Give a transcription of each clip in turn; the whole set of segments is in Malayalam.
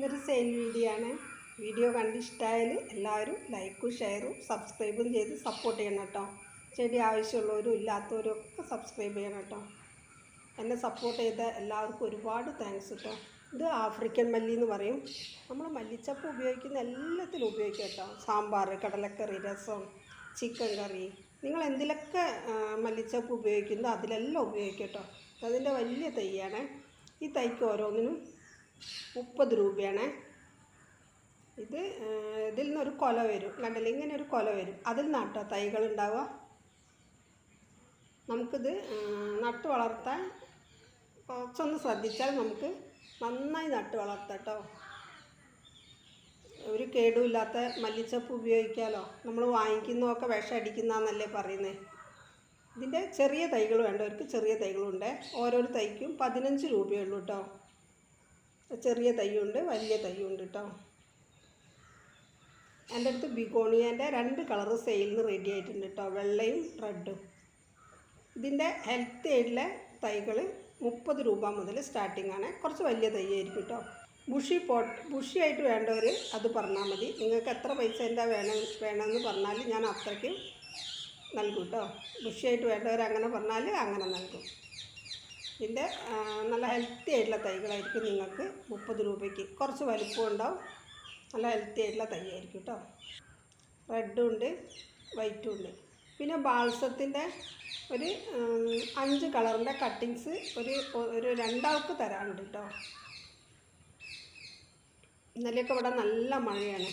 ഇന്നൊരു സെയിൽ വീഡിയോ ആണ്. വീഡിയോ കണ്ടിഷ്ടായാൽ എല്ലാവരും ലൈക്കും ഷെയറും സബ്സ്ക്രൈബും ചെയ്ത് സപ്പോർട്ട് ചെയ്യണം കേട്ടോ. ചെടി ആവശ്യമുള്ളവരും ഇല്ലാത്തവരും ഒക്കെ സബ്സ്ക്രൈബ് ചെയ്യണം കേട്ടോ. എന്നെ സപ്പോർട്ട് ചെയ്ത എല്ലാവർക്കും ഒരുപാട് താങ്ക്സ് കേട്ടോ. ഇത് ആഫ്രിക്കൻ മല്ലി എന്ന് പറയും. നമ്മൾ മല്ലിച്ചപ്പ് ഉപയോഗിക്കുന്ന എല്ലാത്തിലും ഉപയോഗിക്കാം കേട്ടോ. സാമ്പാർ കടലക്കറി രസം ചിക്കൻ കറി. നിങ്ങൾ എന്തിലൊക്കെ മല്ലിച്ചപ്പ് ഉപയോഗിക്കുന്നോ അതിലെല്ലാം ഉപയോഗിക്കാം കേട്ടോ. അതിന്റെ വലിയ തൈയാണ്. ഈ തൈക്ക് ഓരോന്നിനും മുപ്പത് രൂപയാണ്. ഇത് ഇതിൽ നിന്നൊരു കൊല വരും. കണ്ടില്ല? ഇങ്ങനെ ഒരു കൊല വരും. അതിൽ നട്ടോ തൈകൾ ഉണ്ടാവുക. നമുക്കിത് നട്ട് വളർത്താൻ കുറച്ചൊന്ന് ശ്രദ്ധിച്ചാൽ നമുക്ക് നന്നായി നട്ട് വളർത്താം കേട്ടോ ഒരു കേടുമില്ലാത്ത മല്ലിച്ചപ്പ് ഉപയോഗിക്കാമല്ലോ നമ്മൾ വാങ്ങിക്കുന്നതൊക്കെ വിഷം അടിക്കുന്നതെന്നല്ലേ പറയുന്നത് ഇതിന്റെ ചെറിയ തൈകൾ വേണ്ടവർക്ക് ചെറിയ തൈകളുണ്ട്. ഓരോരോ തൈക്കും പതിനഞ്ച് രൂപയേ ഉള്ളൂ കേട്ടോ ചെറിയ തൈയുണ്ട് വലിയ തൈയുണ്ട് കേട്ടോ എന്റെ അടുത്ത് ബിഗോണിയന്റെ രണ്ട് കളറ് സെയിലിന് റെഡി ആയിട്ടുണ്ട് കേട്ടോ വെള്ളയും റെഡും. ഇതിന്റെ ഹെൽത്ത് എയ്ഡിലെ തൈകൾ മുപ്പത് രൂപ മുതൽ സ്റ്റാർട്ടിംഗ് ആണ്. കുറച്ച് വലിയ തൈ ആയിരിക്കും കേട്ടോ ബുഷി പോട്ട് ബുഷി ആയിട്ട് വേണ്ടവർ അത് പറഞ്ഞാൽ മതി. നിങ്ങൾക്ക് എത്ര പൈസേന്റെ വേണം വേണമെന്ന് പറഞ്ഞാൽ ഞാൻ അത്രയ്ക്ക് നൽകും കേട്ടോ ബുഷിയായിട്ട് വേണ്ടവർ അങ്ങനെ പറഞ്ഞാൽ അങ്ങനെ നൽകും. ഇതിന്റെ നല്ല ഹെൽത്തി ആയിട്ടുള്ള തൈകളായിരിക്കും നിങ്ങൾക്ക് മുപ്പത് രൂപയ്ക്ക്. കുറച്ച് വലിപ്പം ഉണ്ടാവും. നല്ല ഹെൽത്തി ആയിട്ടുള്ള തൈയായിരിക്കും കേട്ടോ റെഡും ഉണ്ട് വൈറ്റും ഉണ്ട്. പിന്നെ ബാൾസത്തിന്റെ ഒരു അഞ്ച് കളറിന്റെ കട്ടിങ്സ് ഒരു ഒരു രണ്ടാൾക്ക് തരാനുണ്ട് കേട്ടോ ഇന്നലെയൊക്കെ ഇവിടെ നല്ല മഴയാണ്.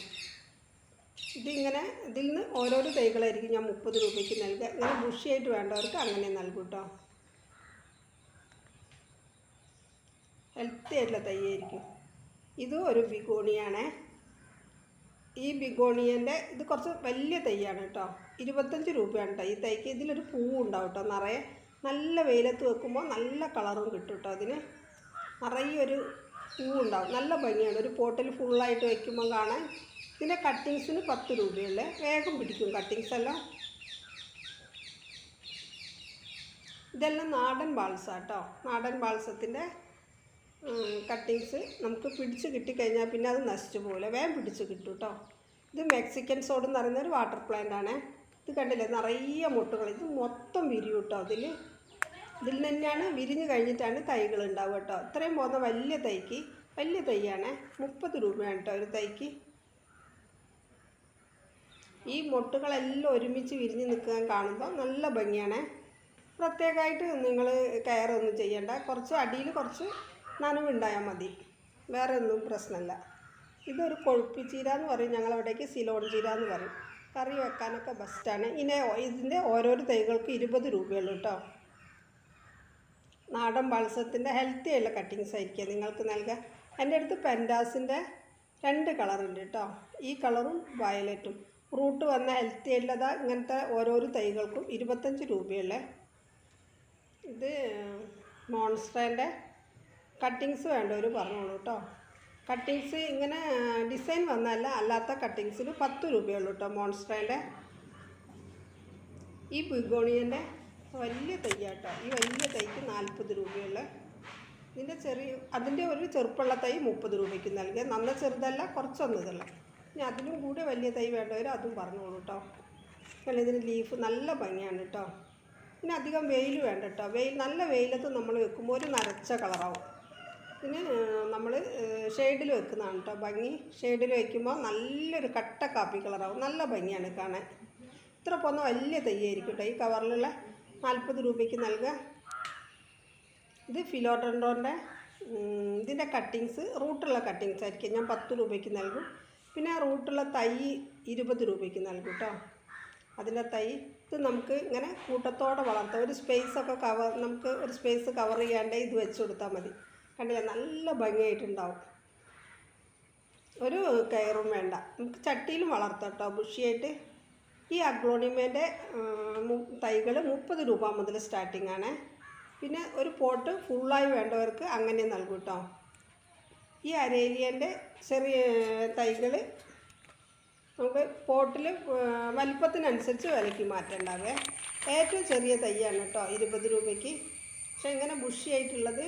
ഇതിങ്ങനെ ഇതിൽ നിന്ന് ഓരോരോ തൈകളായിരിക്കും ഞാൻ മുപ്പത് രൂപയ്ക്ക് നൽകുക. ഇങ്ങനെ ബുഷിയായിട്ട് വേണ്ടവർക്ക് അങ്ങനെ നൽകും കേട്ടോ ഹെൽത്തി ആയിട്ടുള്ള തൈയായിരിക്കും ഇതും ഒരു ബിഗോണിയാണ്. ഈ ബിഗോണിയന്റെ ഇത് കുറച്ച് വലിയ തൈയാണ് കേട്ടോ. ഇരുപത്തഞ്ച് രൂപയാണ് കേട്ടോ. ഈ തൈക്ക് ഇതിലൊരു പൂവ് ഉണ്ടാവും കേട്ടോ. നിറയെ നല്ല വെയിലത്ത് വെക്കുമ്പോൾ നല്ല കളറും കിട്ടും കേട്ടോ അതിന്. നിറയെ ഒരു പൂവുണ്ടാവും. നല്ല ഭംഗിയാണ്. ഒരു പോട്ടിൽ ഫുള്ളായിട്ട് വയ്ക്കുമ്പോൾ കാണാൻ ഇതിന്റെ കട്ടിങ്സിന് പത്ത് രൂപയല്ലേ വേഗം പിടിക്കും കട്ടിങ്സ് എല്ലാം. ഇതെല്ലാം നാടൻ ബാൾസാട്ടോ നാടൻ ബാൾസത്തിന്റെ കട്ടിങ്സ് നമുക്ക് പിടിച്ച് കിട്ടിക്കഴിഞ്ഞാൽ പിന്നെ അത് നശിച്ചു പോകില്ല വേഗം പിടിച്ച് കിട്ടും കേട്ടോ ഇത് മെക്സിക്കൻ സോഡ് എന്ന് പറയുന്ന ഒരു വാട്ടർ പ്ലാന്റ് ആണ്. ഇത് കണ്ടില്ലേ? നിറയെ മുട്ടുകൾ. ഇത് മൊത്തം വിരിയും കേട്ടോ അതിൽ ഇതിൽ തന്നെയാണ് വിരിഞ്ഞ് കഴിഞ്ഞിട്ടാണ് തൈകൾ ഉണ്ടാവുക കേട്ടോ ഇത്രയും പോകുന്ന വലിയ തൈക്ക് വലിയ തൈയാണ്. മുപ്പത് രൂപയാണ് കേട്ടോ ഒരു തൈക്ക്. ഈ മുട്ടുകളെല്ലാം ഒരുമിച്ച് വിരിഞ്ഞ് നിൽക്കാൻ കാണുമ്പോൾ നല്ല ഭംഗിയാണ്. പ്രത്യേകമായിട്ട് നിങ്ങൾ കെയറൊന്നും ചെയ്യണ്ട. കുറച്ച് അടിയിൽ കുറച്ച് നനവുണ്ടായാൽ മതി. വേറെ ഒന്നും പ്രശ്നമില്ല ഇതൊരു കൊഴുപ്പ് ചീര എന്ന് പറയും. ഞങ്ങളവിടേക്ക് സിലോൺ ചീര എന്ന് പറയും. കറി വെക്കാനൊക്കെ ബെസ്റ്റാണ് ഇനി ഇതിന്റെ ഓരോരോ തൈകൾക്ക് ഇരുപത് രൂപയുള്ളൂ കേട്ടോ നാടൻ പൾസത്തിന്റെ ഹെൽത്തി ആയിട്ടുള്ള കട്ടിങ്സ് ആയിരിക്കും. നിങ്ങൾക്ക് നൽകുക എന്റെ അടുത്ത് പെൻഡാസിന്റെ രണ്ട് കളറുണ്ട് കേട്ടോ ഈ കളറും വയലറ്റും റൂട്ട് വന്ന ഹെൽത്തി ഉള്ളതാ ഇങ്ങനത്തെ ഓരോരോ തൈകൾക്കും ഇരുപത്തഞ്ച് രൂപയുള്ളേ. ഇത് മോൺസ്റ്ററിന്റെ കട്ടിങ്സ് വേണ്ടവർ പറഞ്ഞോളൂ കേട്ടോ കട്ടിങ്സ് ഇങ്ങനെ ഡിസൈൻ വന്നല്ല അല്ലാത്ത കട്ടിങ്സിന് പത്ത് രൂപയുള്ളൂ കേട്ടോ മോൺസ്റ്ററിന്റെ ഈ ബിഗോണിയന്റെ വലിയ തൈയാട്ടോ ഈ വലിയ തൈക്ക് നാൽപ്പത് രൂപയുള്ള. ഇതിന്റെ ചെറിയ അതിന്റെ ഒരു ചെറുപ്പുള്ള തൈ മുപ്പത് രൂപയ്ക്ക് നൽകുക നന്ന ചെറുതല്ല കുറച്ചൊന്നും ഇതല്ല ഇനി അതിലും കൂടെ വലിയ തൈ വേണ്ടവർ അതും പറഞ്ഞോളൂ കേട്ടോ കാരണം ഇതിന് ലീഫ് നല്ല ഭംഗിയാണ് കേട്ടോ പിന്നെ അധികം വെയിൽ വേണ്ട കേട്ടോ വെയിൽ നല്ല വെയിലത്ത് നമ്മൾ വെക്കുമ്പോൾ ഒരു നരച്ച കളറാവും. പിന്നെ നമ്മൾ ഷെയ്ഡിൽ വെക്കുന്നതാണ് കേട്ടോ ഭംഗി. ഷെയ്ഡിൽ വയ്ക്കുമ്പോൾ നല്ലൊരു കട്ട കാപ്പി കളറാവും. നല്ല ഭംഗിയാണ് കാണാൻ. ഇത്ര പോന്ന വലിയ തയ്യായിരിക്കും കേട്ടോ ഈ കവറിലുള്ള നാൽപ്പത് രൂപയ്ക്ക് നൽകുക ഇത് ഫിലോട്ടൻഡോന്റെ ഇതിന്റെ കട്ടിങ്സ് റൂട്ടുള്ള കട്ടിങ്സ് ആയിരിക്കും. ഞാൻ പത്ത് രൂപയ്ക്ക് നൽകും. പിന്നെ റൂട്ടുള്ള തൈ ഇരുപത് രൂപയ്ക്ക് നൽകും കേട്ടോ അതിന്റെ തൈ ഇത് നമുക്ക് ഇങ്ങനെ കൂട്ടത്തോടെ വളർത്താം. ഒരു സ്പേസൊക്കെ കവർ നമുക്ക് ഒരു സ്പേസ് കവർ ചെയ്യാണ്ടേ ഇത് വെച്ച് കൊടുത്താൽ മതി. കണ്ടില്ല? നല്ല ഭംഗിയായിട്ടുണ്ടാവും. ഒരു കയറും വേണ്ട. നമുക്ക് ചട്ടിയിലും വളർത്താം കേട്ടോ. ബുഷിയായിട്ട് ഈ അഗ്ലോണിമേന്റെ തൈകൾ മുപ്പത് രൂപ മുതൽ സ്റ്റാർട്ടിംഗ് ആണ്. പിന്നെ ഒരു പോട്ട് ഫുള്ളായി വേണ്ടവർക്ക് അങ്ങനെ നൽകും കേട്ടോ. ഈ അരേലിയന്റെ ചെറിയ തൈകൾ നമുക്ക് പോട്ടിൽ വലിപ്പത്തിനനുസരിച്ച് വിലയ്ക്ക് മാറ്റേണ്ടാവേ ഏറ്റവും ചെറിയ തൈയാണ് കേട്ടോ ഇരുപത് രൂപയ്ക്ക്. പക്ഷേ ഇങ്ങനെ ബുഷിയായിട്ടുള്ളത്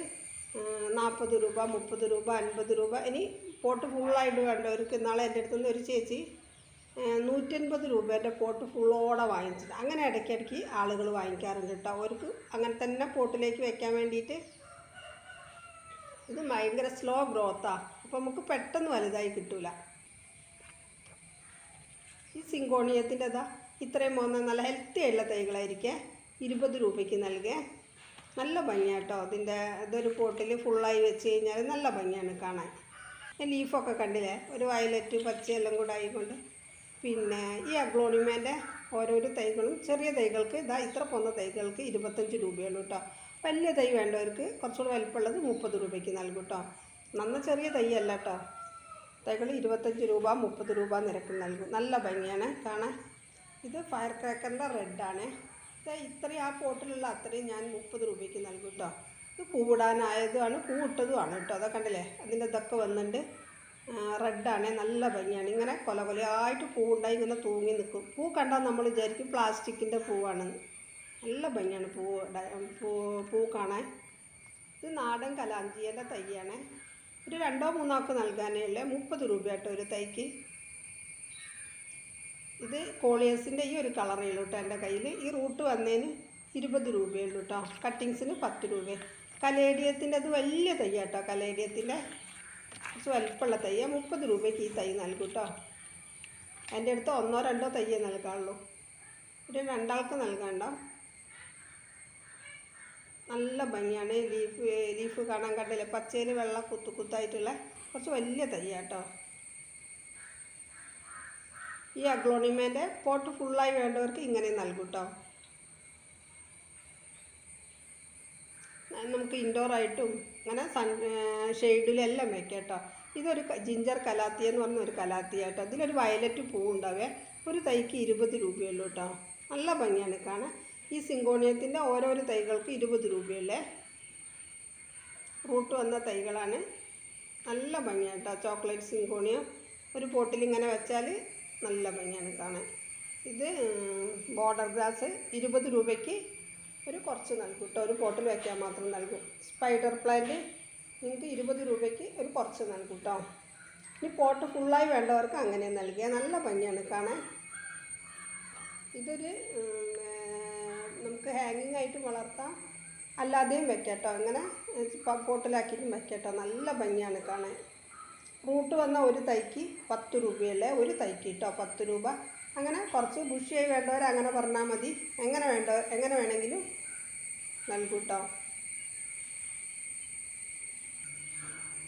നാൽപ്പത് രൂപ മുപ്പത് രൂപ അൻപത് രൂപ. ഇനി പോട്ട് ഫുള്ളായിട്ട് ഒരു നാളെ എന്റെ അടുത്ത് നിന്ന് ഒരു ചേച്ചി നൂറ്റൻപത് രൂപേന്റെ പോട്ട് ഫുള്ളോടെ വാങ്ങിച്ചിട്ട് അങ്ങനെ ഇടയ്ക്കിടയ്ക്ക് ആളുകൾ വാങ്ങിക്കാറുണ്ട് കേട്ടോ. അവർക്ക് അങ്ങനെ തന്നെ പോട്ടിലേക്ക് വെക്കാൻ വേണ്ടിയിട്ട് ഇത് ഭയങ്കര സ്ലോ ഗ്രോത്താണ് അപ്പോൾ നമുക്ക് പെട്ടെന്ന് വലുതായി കിട്ടൂല. ഈ സിങ്കോണിയത്തിന്റെതാ. ഇത്രയും പോകുന്ന നല്ല ഹെൽത്തി ആയിട്ടുള്ള തൈകളായിരിക്കേ. ഇരുപത് രൂപയ്ക്ക് നൽകേ. നല്ല ഭംഗിയാട്ടോ. അതിന്റെ ഇതൊരു പോട്ടിൽ ഫുള്ളായി വെച്ച് കഴിഞ്ഞാൽ നല്ല ഭംഗിയാണ് കാണാൻ. ലീഫൊക്കെ കണ്ടില്ലേ? ഒരു വയലറ്റ് പച്ചയെല്ലാം കൂടെ ആയിക്കൊണ്ട്. പിന്നെ ഈ അഗ്ലോണിമേന്റെ ഓരോരോ തൈകളും ചെറിയ തൈകൾക്ക് ഇതാ ഇത്ര പോന്ന തൈകൾക്ക് ഇരുപത്തഞ്ച് രൂപയുള്ളൂ കേട്ടോ വലിയ തൈ വേണ്ടവർക്ക് കുറച്ചുകൂടെ വലിപ്പമുള്ളത് മുപ്പത് രൂപയ്ക്ക് നൽകും കേട്ടോ നന്ന ചെറിയ തൈ അല്ല കേട്ടോ തൈകൾ ഇരുപത്തഞ്ച് രൂപ മുപ്പത് രൂപ നിരക്ക് നൽകും. നല്ല ഭംഗിയാണ് കാണാൻ. ഇത് ഫയർ ക്രാക്കറിന്റെ റെഡാണ് ഇത് ഇത്രയും ആ പോട്ടിലുള്ള അത്രയും ഞാൻ മുപ്പത് രൂപയ്ക്ക് നൽകും കേട്ടോ. ഇത് പൂവിടാനായതുമാണ് പൂവിട്ടതുമാണ് കേട്ടോ. അതൊക്കെ കണ്ടില്ലേ? അതിന്റെ ഇതൊക്കെ വന്നിട്ടുണ്ട് റെഡാണ് നല്ല ഭംഗിയാണ്. ഇങ്ങനെ കൊല കൊലയായിട്ട് പൂവുണ്ടായി ഇങ്ങനെ തൂങ്ങി നിൽക്കും പൂ കണ്ടാൽ നമ്മൾ വിചാരിക്കും പ്ലാസ്റ്റിക്കിന്റെ പൂവാണെന്ന് നല്ല ഭംഗിയാണ് പൂ പൂ പൂ കാണാൻ. ഇത് നാടൻ കലാഞ്ചിയുടെ തൈയാണ്. ഒരു രണ്ടോ മൂന്നോ ഒക്കെ നൽകാനേ ഉള്ളേ. മുപ്പത് രൂപ ഒരു തൈക്ക്. ഇത് കോളിയേഴ്സിന്റെ ഈ ഒരു കളറേ ഉള്ളൂ കേട്ടോ എന്റെ കയ്യിൽ. ഈ റൂട്ട് വന്നതിന് ഇരുപത് രൂപയേ ഉള്ളൂ കേട്ടോ കട്ടിങ്സിന് പത്ത് രൂപ കലേഡിയത്തിന്റെ അത് വലിയ തൈ കേട്ടോ കലേഡിയത്തിന്റെ കുറച്ച് വലിപ്പമുള്ള തയ്യ. മുപ്പത് രൂപയ്ക്ക് ഈ തൈ നൽകും കേട്ടോ എന്റെ അടുത്ത് ഒന്നോ രണ്ടോ തയ്യേ നൽകാനുള്ളൂ. ഒരു രണ്ടാൾക്ക് നൽകണ്ട. നല്ല ഭംഗിയാണ്. ലീഫ് ലീഫ് കാണാൻ കണ്ടില്ല? പച്ചയിൽ വെള്ളം കുത്തു കുത്തായിട്ടുള്ള കുറച്ച് വലിയ തയ്യാട്ടോ ഈ അഗ്ലോണിമേന്റെ പോട്ട് ഫുള്ളായി വേണ്ടവർക്ക് ഇങ്ങനെ നൽകൂട്ടോ കേട്ടോ നമുക്ക് ഇൻഡോർ ആയിട്ടും അങ്ങനെ സൺ ഷെയ്ഡിലെല്ലാം വെക്കാം കേട്ടോ ഇതൊരു ജിഞ്ചർ കലാത്തി എന്ന് പറഞ്ഞ ഒരു കലാത്തി കേട്ടോ ഇതിലൊരു വയലറ്റ് പൂ ഉണ്ടാവേ. ഒരു തൈക്ക് ഇരുപത് രൂപയുള്ളൂ കേട്ടോ നല്ല ഭംഗിയാണ് കാണാൻ. ഈ സിങ്കോണിയത്തിന്റെ ഓരോരോ തൈകൾക്ക് ഇരുപത് രൂപയല്ലേ? റൂട്ട് വന്ന തൈകളാണ്. നല്ല ഭംഗിയാണ് കേട്ടോ ചോക്ലേറ്റ് സിങ്കോണിയം. ഒരു പോട്ടിൽ ഇങ്ങനെ വെച്ചാൽ നല്ല ഭംഗിയാണ് കാണാൻ. ഇത് ബോർഡർ ഗ്രാസ് ഇരുപത് രൂപയ്ക്ക് ഒരു കുറച്ച് നൽകും കേട്ടോ. ഒരു പോട്ടിൽ വയ്ക്കാൻ മാത്രം നൽകും. സ്പൈഡർ പ്ലാന്റ് നിങ്ങൾക്ക് ഇരുപത് രൂപയ്ക്ക് ഒരു കുറച്ച് നൽകും കേട്ടോ. ഇനി പോട്ട് ഫുള്ളായി വേണ്ടവർക്ക് അങ്ങനെ നൽകിയ നല്ല ഭംഗിയാണ് കാണാൻ. ഇതൊരു നമുക്ക് ഹാങ്ങിങ് ആയിട്ട് വളർത്താം. അല്ലാതെയും വെക്കാം കേട്ടോ. അങ്ങനെ പോട്ടിലാക്കിയിട്ടും വെക്കാം കേട്ടോ. നല്ല ഭംഗിയാണ് കാണാൻ. റൂട്ട് വന്ന ഒരു തൈക്ക് പത്ത് രൂപയല്ലേ? ഒരു തൈക്ക് കേട്ടോ പത്ത് രൂപ. അങ്ങനെ കുറച്ച് ബുഷിയായി വേണ്ടവർ അങ്ങനെ പറഞ്ഞാൽ മതി. എങ്ങനെ വേണ്ട എങ്ങനെ വേണമെങ്കിലും നൽകും കേട്ടോ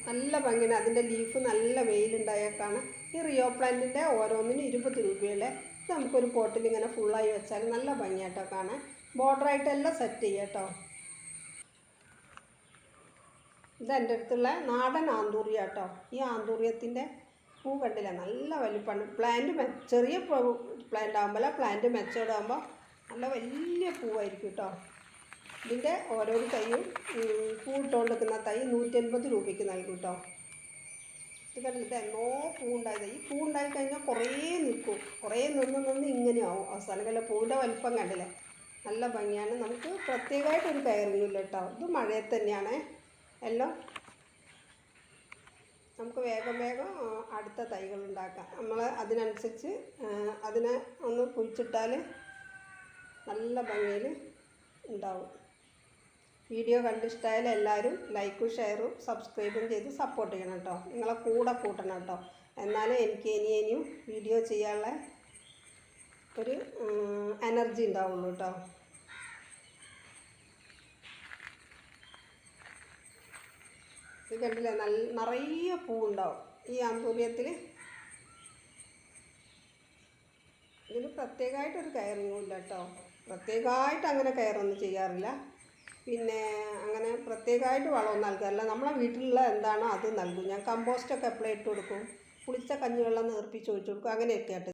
നല്ല ഭംഗിയാണ് അതിന്റെ ലീഫ് നല്ല വെയിലുണ്ടായേക്കാണ് ഈ റിയോ പ്ലാന്റിന്റെ ഓരോന്നിനും ഇരുപത് രൂപയല്ലേ? നമുക്കൊരു പോട്ടിൽ ഇങ്ങനെ ഫുള്ളായി വെച്ചാൽ നല്ല ഭംഗിയായിട്ടോ കാണാൻ ബോർഡറായിട്ടെല്ലാം സെറ്റ് ചെയ്യാം കേട്ടോ. ഇത് എന്റെ അടുത്തുള്ള നാടൻ ആന്തൂറിയ കേട്ടോ. ഈ ആന്തൂറിയത്തിന്റെ പൂ കണ്ടില്ല? നല്ല വലിപ്പമാണ് പ്ലാന്റ് ചെറിയ പ്ലാന്റ് ആകുമ്പോൾ പ്ലാന്റ് മെച്ചോടാകുമ്പോൾ നല്ല വലിയ പൂവായിരിക്കും കേട്ടോ. ഇതിന്റെ ഓരോരു തൈയും പൂ ഇട്ടുകൊണ്ട് നിൽക്കുന്ന തൈ നൂറ്റൻപത് രൂപയ്ക്ക് നൽകും കേട്ടോ. ഇത് കണ്ടിട്ട് എന്നോ പൂ ഉണ്ടായത് ഈ പൂ ഉണ്ടായി കഴിഞ്ഞാൽ കുറേ നിൽക്കും. കുറേ നിന്ന് നിന്ന് ഇങ്ങനെ ആവും. അവസാനം കല്ല പൂവിന്റെ വലിപ്പം കണ്ടില്ലേ? നല്ല ഭംഗിയാണ്. നമുക്ക് പ്രത്യേകമായിട്ടൊരു കയറിയില്ല കേട്ടോ. ഇത് മഴയത്ത് തന്നെയാണ്. എല്ലാം നമുക്ക് വേഗം വേഗം അടുത്ത തൈകൾ ഉണ്ടാക്കാം. നമ്മൾ അതിനനുസരിച്ച് അതിനെ ഒന്ന് കുഴിച്ചിട്ടാൽ നല്ല ഭംഗിയിൽ ഉണ്ടാവും. വീഡിയോ കണ്ടിഷ്ടമായാൽ എല്ലാവരും ലൈക്കും ഷെയറും സബ്സ്ക്രൈബും ചെയ്ത് സപ്പോർട്ട് ചെയ്യണം കേട്ടോ. നിങ്ങളെ കൂടെ കൂട്ടണം കേട്ടോ. എന്നാലേ എനിക്ക് ഇനി ഇനിയും വീഡിയോ ചെയ്യാനുള്ള ഒരു എനർജി ഉണ്ടാവുള്ളൂ കേട്ടോ. ഇത് കണ്ടില്ലേ? നല്ല നിറയെ പൂവുണ്ടാവും. ഈ ആന്തൂര്യത്തിൽ ഇതിന് പ്രത്യേകമായിട്ടൊരു കയറിങ്ങും ഇല്ല കേട്ടോ. പ്രത്യേകമായിട്ട് അങ്ങനെ കയറൊന്നും ചെയ്യാറില്ല. പിന്നെ അങ്ങനെ പ്രത്യേകമായിട്ട് വളമൊന്നും നൽകാറില്ല. നമ്മളെ വീട്ടിലുള്ള എന്താണോ അത് നൽകും. ഞാൻ കമ്പോസ്റ്റൊക്കെ എപ്പോഴും ഇട്ട് കൊടുക്കും? പുളിച്ച കഞ്ഞിവെള്ളം നേർപ്പിച്ച് ഒഴിച്ച് കൊടുക്കും. അങ്ങനെയൊക്കെ ആയിട്ട്